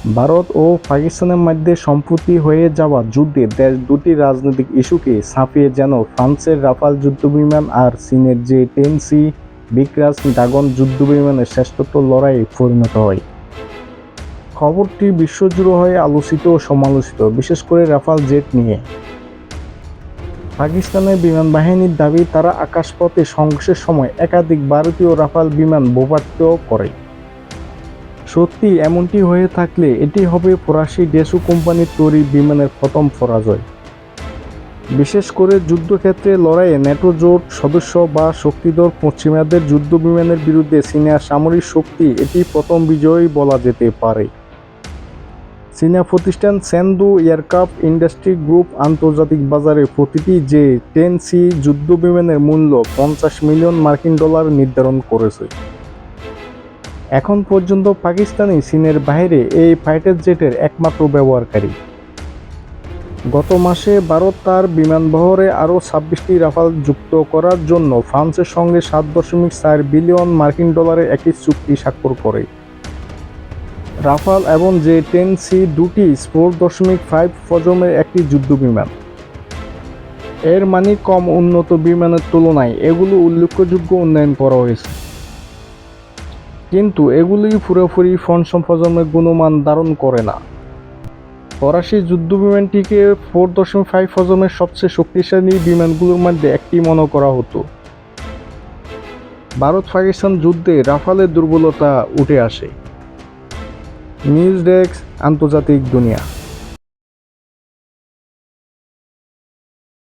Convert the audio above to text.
ভারত ও পাকিস্তানের মধ্যে সম্প্রতি হয়ে যাওয়া যুদ্ধে দেশ দুটি রাজনৈতিক ইস্যুকে ছাপিয়ে যেন ফ্রান্সের রাফাল যুদ্ধবিমান আর চীনের যে টেন সি বিক্রাস ড্রাগন যুদ্ধবিমানের শ্রেষ্ঠত্ব লড়াইয়ে পরিণত হয়। খবরটি বিশ্বজুড়ে হয়ে আলোচিত ও সমালোচিত, বিশেষ করে রাফাল জেট নিয়ে। পাকিস্তানের বিমান বাহিনীর দাবি, তারা আকাশপথে সংঘর্ষের সময় একাধিক ভারতীয় রাফাল বিমান বোমার্ত করে। সত্যি এমনটি হয়ে থাকলে এটি হবে ফরাসি ডেসু কোম্পানির তৈরি বিমানের প্রথম পরাজয়। বিশেষ করে যুদ্ধক্ষেত্রে লড়াইয়ে ন্যাটো জোট সদস্য বা শক্তিধর পশ্চিমাদের যুদ্ধ বিমানের বিরুদ্ধে চীনা সামরিক শক্তি এটি প্রথম বিজয়ই বলা যেতে পারে। চীনা প্রতিষ্ঠান সেন্দু এয়ারক্রাফট ইন্ডাস্ট্রি গ্রুপ আন্তর্জাতিক বাজারে প্রতিটি যে টেন সি যুদ্ধ বিমানের মূল্য পঞ্চাশ মিলিয়ন মার্কিন ডলার নির্ধারণ করেছে। এখন পর্যন্ত পাকিস্তানি চীনের বাইরে এই ফাইটার জেটের একমাত্র ব্যবহারকারী। গত মাসে ভারত তার বিমানবহরে আরও ছাব্বিশটি রাফাল যুক্ত করার জন্য ফ্রান্সের সঙ্গে সাত দশমিক চার বিলিয়ন মার্কিন ডলারের একটি চুক্তি স্বাক্ষর করে। রাফাল এবং জে টেন সি দুটি ফোর দশমিক ফাইভ প্রজন্মের একটি যুদ্ধ বিমান। এর মানে কম উন্নত বিমানের তুলনায় এগুলো উল্লেখযোগ্য উন্নয়ন করা হয়েছে। কিন্তু এগুলি পুরোপুরি ফোন প্রজন্মের গুণমান ধারণ করে না। ফরাসি যুদ্ধ বিমানটিকে ফোর দশমিক ফাইভ প্রজন্মের সবচেয়ে শক্তিশালী বিমানগুলোর মধ্যে একটি মনে করা হতো। ভারত পাকিস্তান যুদ্ধে রাফালের দুর্বলতা উঠে আসে। নিউজ ডেস্ক, আন্তর্জাতিক দুনিয়া।